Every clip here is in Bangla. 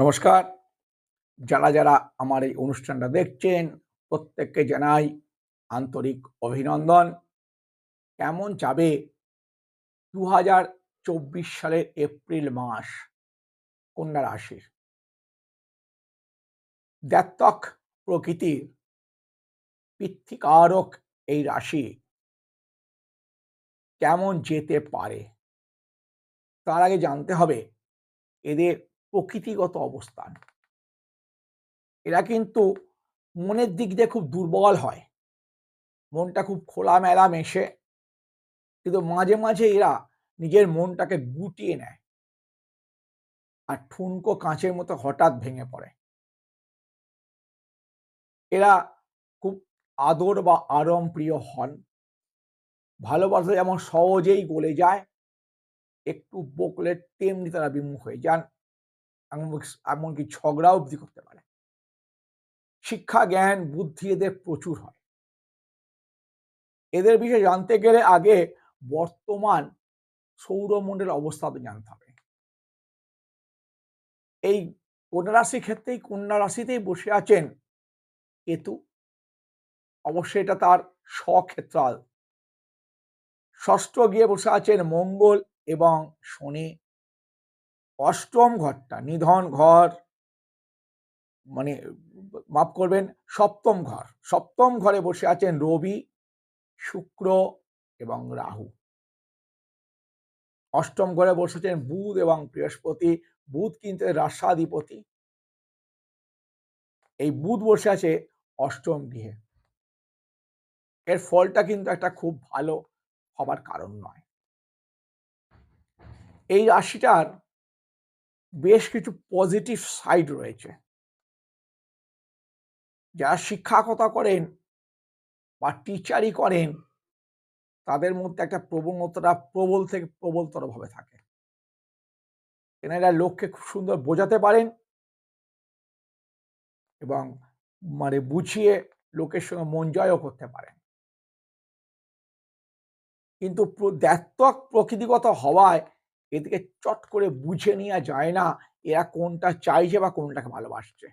নমস্কার। যারা যারা আমার এই অনুষ্ঠানটা দেখছেন, প্রত্যেককে জানাই আন্তরিক অভিনন্দন। কেমন যাবে দু হাজার চব্বিশ সালের এপ্রিল মাস, কন্যা রাশির? দ্যাত্তক প্রকৃতির পিতৃকারক এই রাশি কেমন যেতে পারে? তার আগে জানতে হবে, এদের প্রকৃতিগত অবস্থান। এরা কিন্তু মনের দিক দিয়ে খুব দুর্বল হয়। মনটা খুব খোলামেলা মেশে। কিন্তু মাঝে মাঝে এরা নিজের মনটাকে গুটিয়ে নেয়। আর ঠুনকো কাঁচের মতো হঠাৎ ভেঙে পড়ে। এরা খুব আদর বা আরম প্রিয় হন। ভালোবাসা যেমন সহজেই গলে যায়, একটু বকলে তেমনি তারা বিমুখ হয়ে যান। এমনকি ঝগড়া অবধি করতে পারে? শিক্ষা, জ্ঞান, বুদ্ধি এদের প্রচুর হয়। এদের বিষয়ে জানতে গেলে আগে বর্তমান সৌরমণ্ডলের অবস্থা জানতে হবে। এই কন্যা রাশির ক্ষেত্রেই কন্যা রাশিতেই বসে আছেন কেতু। অবশ্যই এটা তার স্বক্ষেত্রাল। ষষ্ঠ গিয়ে বসে আছেন মঙ্গল এবং শনি। অষ্টম ঘরটা, নিধন ঘর মানে মাফ করবেন, সপ্তম ঘর। সপ্তম ঘরে বসে আছেন রবি, শুক্র এবং রাহু। অষ্টম ঘরে বসেছেন বুধ এবং বৃহস্পতি। বুধ কিন্তু রাসাধিপতি এই বুধ বসে আছে অষ্টম গৃহে। এর ফলটা কিন্তু একটা খুব ভালো হবার কারণ নয়। এই রাশিটার বেশ কিছু পজিটিভ সাইড রয়েছে। যারা শিক্ষকতা করেন বা টিচারই করেন, তাদের মধ্যে একটা প্রবণতাটা প্রবল থেকে প্রবলতরভাবে থাকে। এনারা লোককে খুব সুন্দর বোঝাতে পারেন এবং মানে বুঝিয়ে লোকের সঙ্গে মন জয়ও করতে পারেন। কিন্তু দ্যাত্তক প্রকৃতিগত হওয়ায় এদিকে চট করে বুঝে নেওয়া যায় না এরা কোনটা চাইছে বা কোনটাকে ভালোবাসছে।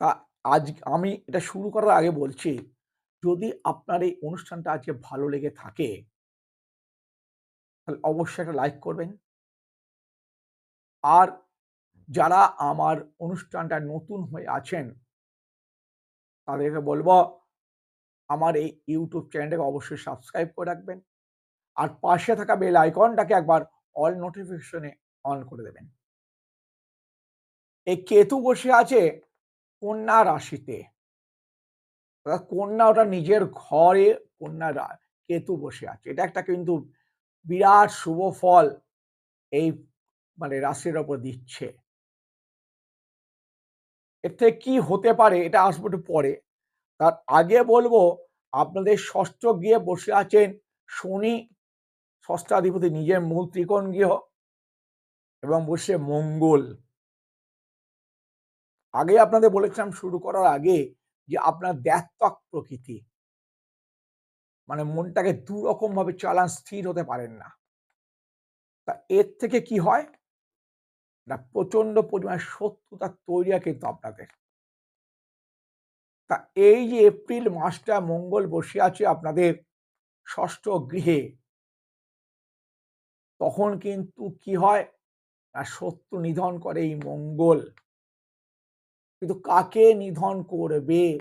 তা আজ আমি এটা শুরু করার আগে বলছি, যদি আপনার এই অনুষ্ঠানটা আজকে ভালো লেগে থাকে, তাহলে অবশ্যই একটা লাইক করবেন। আর যারা আমার অনুষ্ঠানটা নতুন হয়ে আছেন, তাদেরকে বলব, আমার এই ইউটিউব চ্যানেলটাকে অবশ্যই সাবস্ক্রাইব করে রাখবেন। আর পাশে থাকা বেল আইকনটাকে একবার অল নোটিফিকেশনে অন করে দেবেন। এই কেতু বসে আছে কন্যা রাশিতে। কন্যা ওটা নিজের ঘরে কন্যা কেতু বসে আছে। এটা একটা কিন্তু বিরাট শুভ ফল এই মানে রাশির ওপর দিচ্ছে। এর থেকে কি হতে পারে এটা আসব একটু পরে। তার আগে বলব, আপনাদের ষষ্ঠ গিয়ে বসে আছেন শনি ষষ্ঠাধিপতি নিজের মূল ত্রিকোণ গৃহ এবং বসে মঙ্গল। আগে আপনাদের বলেছিলাম শুরু করার আগে যে আপনার দ্যাত্তক প্রকৃতি। মানে মনটাকে দু রকম ভাবে চালান স্থির হতে পারেন না। তা এর থেকে কি হয়? না প্রচণ্ড পরিমাণ শত্রুতা তৈরি কিন্তু আপনাদের। তা এই যে এপ্রিল মাসটা মঙ্গল বসে আছে আপনাদের ষষ্ঠ গৃহে তখন কিন্তু কি হয়? না শত্রু নিধন করে এই মঙ্গল। কিন্তু কাকে নিধন করবে?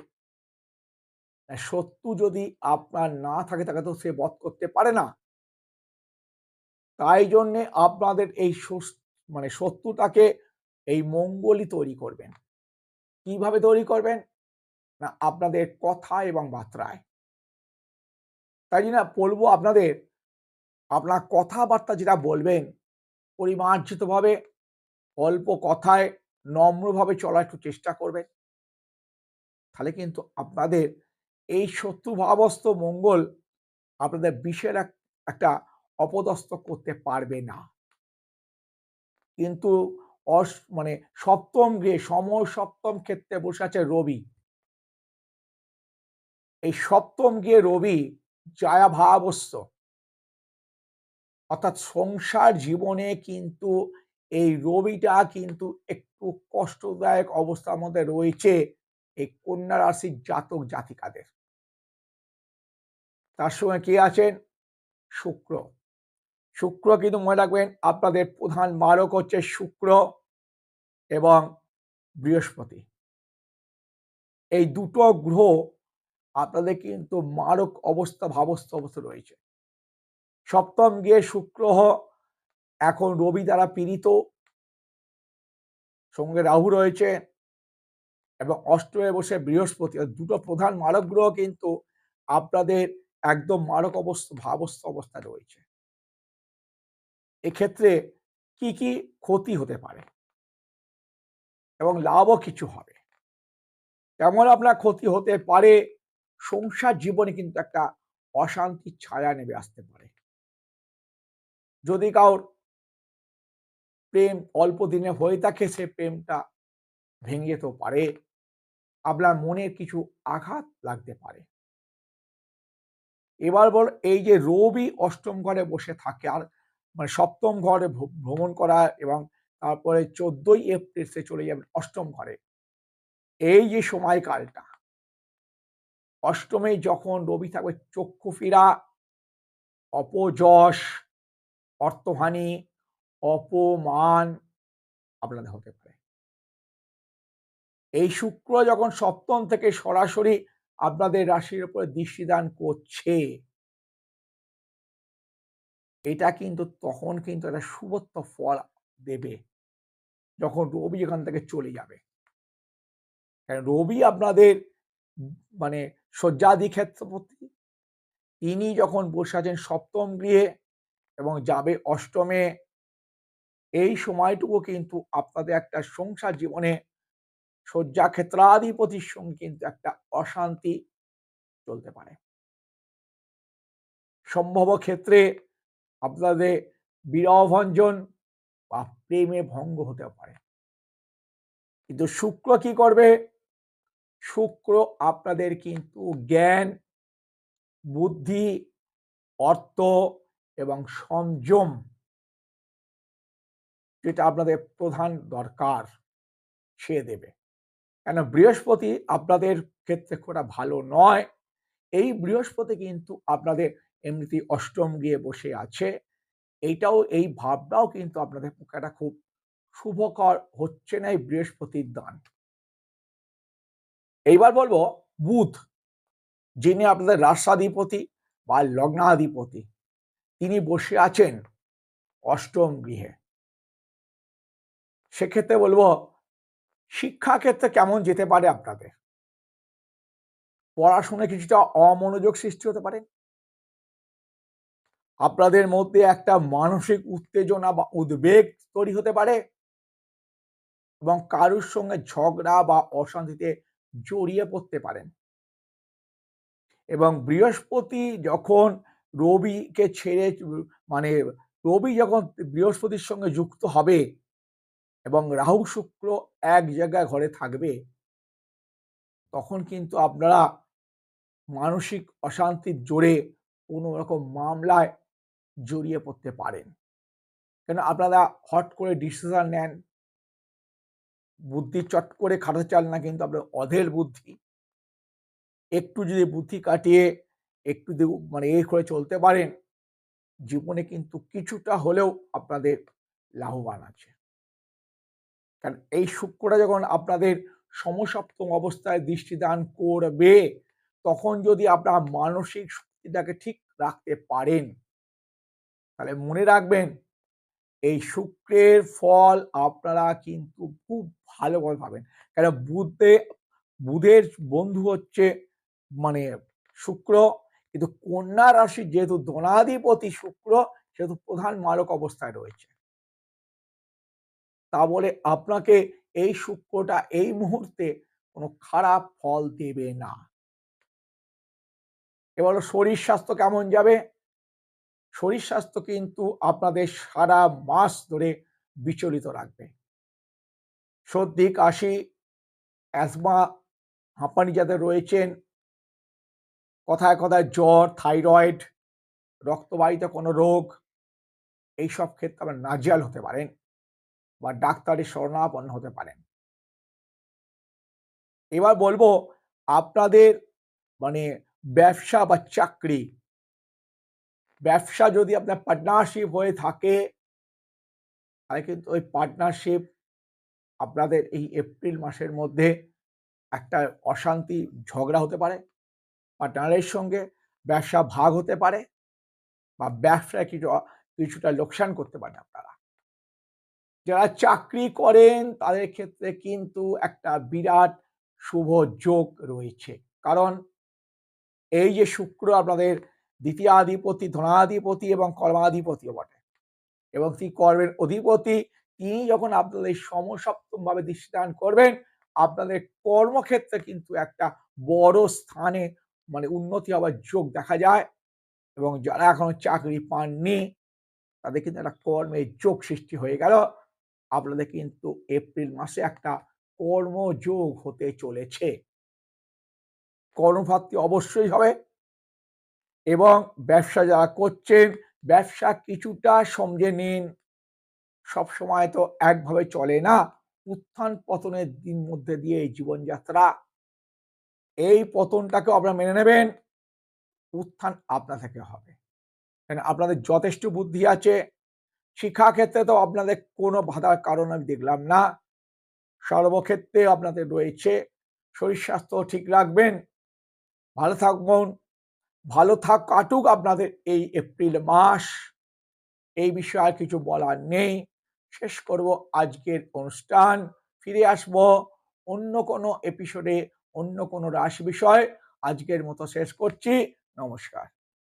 শত্রু যদি আপনার না থাকে, তাকে তো সে বধ করতে পারে না। তাই জন্যে আপনাদের এই মানে শত্রুটাকে এই মঙ্গলই তৈরি করবেন। কীভাবে তৈরি করবেন? না, আপনাদের কথা এবং বার্তায়। তাই জন্য বলব আপনাদের আপনার কথাবার্তা যেটা বলবেন, পরিমার্জিতভাবে, অল্প কথায়, নম্রভাবে চলার একটু চেষ্টা করবেন। তাহলে কিন্তু আপনাদের এই শত্রু ভাবস্থ মঙ্গল আপনাদের বিষের একটা অপদস্থ করতে পারবে না। কিন্তু অস মানে সপ্তম গৃহে সময় সপ্তম ক্ষেত্রে বসে আছে রবি। এই সপ্তম গিয়ে রবি জায়া ভাবস্থ অর্থাৎ সংসার জীবনে কিন্তু এই রবিটা কিন্তু একটু কষ্টদায়ক অবস্থার মধ্যে রয়েছে এই কন্যা রাশির জাতক জাতিকাদের। তার সঙ্গে কে আছেন? শুক্র। শুক্র কিন্তু মনে রাখবেন আপনাদের প্রধান মারক হচ্ছে শুক্র এবং বৃহস্পতি। এই দুটো গ্রহ আপনাদের কিন্তু মারক অবস্থা ভাবস্থ অবস্থা রয়েছে। সপ্তম গিয়ে শুক্র এখন রবি দ্বারা পীড়িত। সঙ্গে রাহু রয়েছে এবং অষ্টমে বসে বৃহস্পতি দুটো প্রধান মারক গ্রহ কিন্তু আপনাদের একদম মারক অবস্থা ভাবস্থ অবস্থা রয়েছে। এক্ষেত্রে কি কি ক্ষতি হতে পারে? এবং লাভও কিছু হবে। তেমন আপনার ক্ষতি হতে পারে? সংসার জীবনে কিন্তু একটা অশান্তির ছায়া নেমে আসতে পারে। যদি কাউর প্রেম অল্প দিনে হয়ে থাকে, সে প্রেমটা ভেঙে যেতেও পারে। আপনার মনের কিছু আঘাত লাগতে পারে। এবার বল, এই যে রবি অষ্টম ঘরে বসে থাকে আর মানে সপ্তম ঘরে ভ্রমণ করা এবং তারপরে চোদ্দই এপ্রিল সে চলে যাবেন অষ্টম ঘরে। এই যে সময়কালটা, অষ্টমে যখন রবি থাকবে, চক্ষু ফিরা, অপযশ অর্থহানি, অপমান আপনাদের হতে পারে। এই শুক্র যখন সপ্তম থেকে সরাসরি আপনাদের রাশির উপরে দৃষ্টিদান করছে, এটা কিন্তু তখন কিন্তু একটা শুভত্ব ফল দেবে, যখন রবি এখান থেকে চলে যাবে। রবি আপনাদের মানে শয্যাদি ক্ষেত্রপতি, তিনি যখন বসে আছেন সপ্তম গৃহে এবং যাবে অষ্টমে, এই সময়টুকু কিন্তু আপনাদের একটা সংসার জীবনে শয্যা ক্ষেত্রাধিপতির সঙ্গে কিন্তু একটা অশান্তি চলতে পারে। সম্ভব ক্ষেত্রে আপনাদের বিরহভঞ্জন বা প্রেমে ভঙ্গ হতে পারে। কিন্তু শুক্র কি করবে? শুক্র আপনাদের কিন্তু জ্ঞান, বুদ্ধি, অর্থ এবং সংযম যেটা আপনাদের প্রধান দরকার, সে দেবে। কেন? বৃহস্পতি আপনাদের ক্ষেত্রে খুব ভালো নয়। এই বৃহস্পতি কিন্তু আপনাদের এমনিতেই অষ্টম গিয়ে বসে আছে। এইটাও, এই ভাবটাও কিন্তু আপনাদের পক্ষে খুব শুভকর হচ্ছে না এই বৃহস্পতির দান। এইবার বলব, বুধ, যিনি আপনাদের রাষ্ট্রাধিপতি বা লগ্নাধিপতি তিনি বসে আছেন অষ্টম গৃহে। সেক্ষেত্রে বলব, শিক্ষাক্ষেত্রে কেমন যেতে পারে আপনাদের? পড়াশোনা কিছুটা অমনোযোগ সৃষ্টি হতে পারে? আপনাদের মধ্যে একটা মানসিক উত্তেজনা বা উদ্বেগ তৈরি হতে পারে? এবং কারুর সঙ্গে ঝগড়া বা অশান্তিতে জড়িয়ে পড়তে পারেন? এবং বৃহস্পতি যখন রবিকে ছেড়ে মানে রবি যখন বৃহস্পতির সঙ্গে যুক্ত হবে এবং রাহু শুক্র এক জায়গায় ঘরে থাকবে, তখন কিন্তু আপনারা মানসিক অশান্তির জোরে কোনো রকম মামলায় জড়িয়ে পড়তে পারেন। কেন আপনারা হট করে ডিসিশন নেন, বুদ্ধি চট করে খাটা চান না কিন্তু আপনার অধের বুদ্ধি। একটু যদি বুদ্ধি কাটিয়ে একটু মানে এ করে চলতে পারেন। জীবনে কিন্তু কিছুটা হলেও আপনাদের লাভবান আছে। কারণ এই শুক্রটা যখন আপনাদের সমসপ্তম অবস্থায় দৃষ্টিদান করবে, তখন যদি আপনার মানসিক শক্তিটাকে ঠিক রাখতে পারেন, তাহলে মনে রাখবেন, এই শুক্রের ফল আপনারা কিন্তু খুব ভালোভাবে পাবেন। কেন বুধে, বুধের বন্ধু হচ্ছে মানে শুক্র কিন্তু কন্যা রাশি যেহেতু ধনাধিপতি শুক্র, সেহেতু প্রধান মালক অবস্থায় রয়েছে। তা বলে আপনাকে এই শুক্রটা এই মুহূর্তে কোনো খারাপ ফল দেবে না। এবার শরীর স্বাস্থ্য কেমন যাবে? শরীর স্বাস্থ্য কিন্তু আপনাদের সারা মাস ধরে বিচলিত রাখবে। সর্দি, কাশি অ্যাজমা হাঁপানি যাদের রয়েছেন কথায় কথায় জ্বর, থাইরয়েড, রক্তবাহিত কোনো রোগ, এইসব ক্ষেত্রে আপনার নাজিয়াল হতে পারেন বা ডাক্তারি শরণাপন্ন হতে পারেন। এবার বলব আপনাদের মানে ব্যবসা বা চাকরি, ব্যবসা যদি আপনার পার্টনারশিপ হয়ে থাকে, তাহলে কিন্তু ওই পার্টনারশিপ আপনাদের এই এপ্রিল মাসের মধ্যে একটা অশান্তি, ঝগড়া হতে পারে। পার্টনারের সঙ্গে ব্যবসা ভাগ হতে পারে বা ব্যবসায় কিছু কিছুটা লোকসান করতে পারেন আপনারা। যারা চাকরি করেন তাদের ক্ষেত্রে কিন্তু একটা বিরাট শুভ যোগ রয়েছে। কারণ এই যে শুক্র আপনাদের দ্বিতীয়াধিপতি, ধনাধিপতি এবং কর্মাধিপতিও বটে। এবং তিনি কর্মের অধিপতি তিনি যখন আপনাদের সমসপ্তম ভাবে দৃষ্টিদান করবেন, আপনাদের কর্মক্ষেত্রে কিন্তু একটা বড় স্থানে মানে উন্নতি হওয়ার যোগ দেখা যায় এবং যারা এখনও চাকরি পাননি, তাদের কিন্তু একটা কর্মের যোগ সৃষ্টি হয়ে গেল। আপনাদের কিন্তু এপ্রিল মাসে একটা কর্মযোগ হতে চলেছে। কর্মপ্রাপ্তি অবশ্যই হবে এবং ব্যবসা যারা করছেন, ব্যবসা কিছুটা সমঝে নিন। সব সময় তো একভাবে চলে না। উত্থান পতনের দিন মধ্যে দিয়ে জীবনযাত্রা এই পতনটাকে আপনারা মেনে নেবেন। উত্থান আপনা থেকে হবে। আপনাদের যথেষ্ট বুদ্ধি আছে। শিক্ষাক্ষেত্রে তো আপনাদের কোনো বাধার কারণ আমি দেখলাম না। সর্বক্ষেত্রে আপনাদের রয়েছে। শরীর স্বাস্থ্য ঠিক রাখবেন। ভালো থাকবেন ভালো থাক, কাটুক আপনাদের এই এপ্রিল মাস। এই বিষয়ে আর কিছু বলার নেই। শেষ করব আজকের অনুষ্ঠান। ফিরে আসব অন্য কোনো এপিসোডে অন্য কোনো রাশি বিষয় আজকের মতো শেষ করছি। নমস্কার।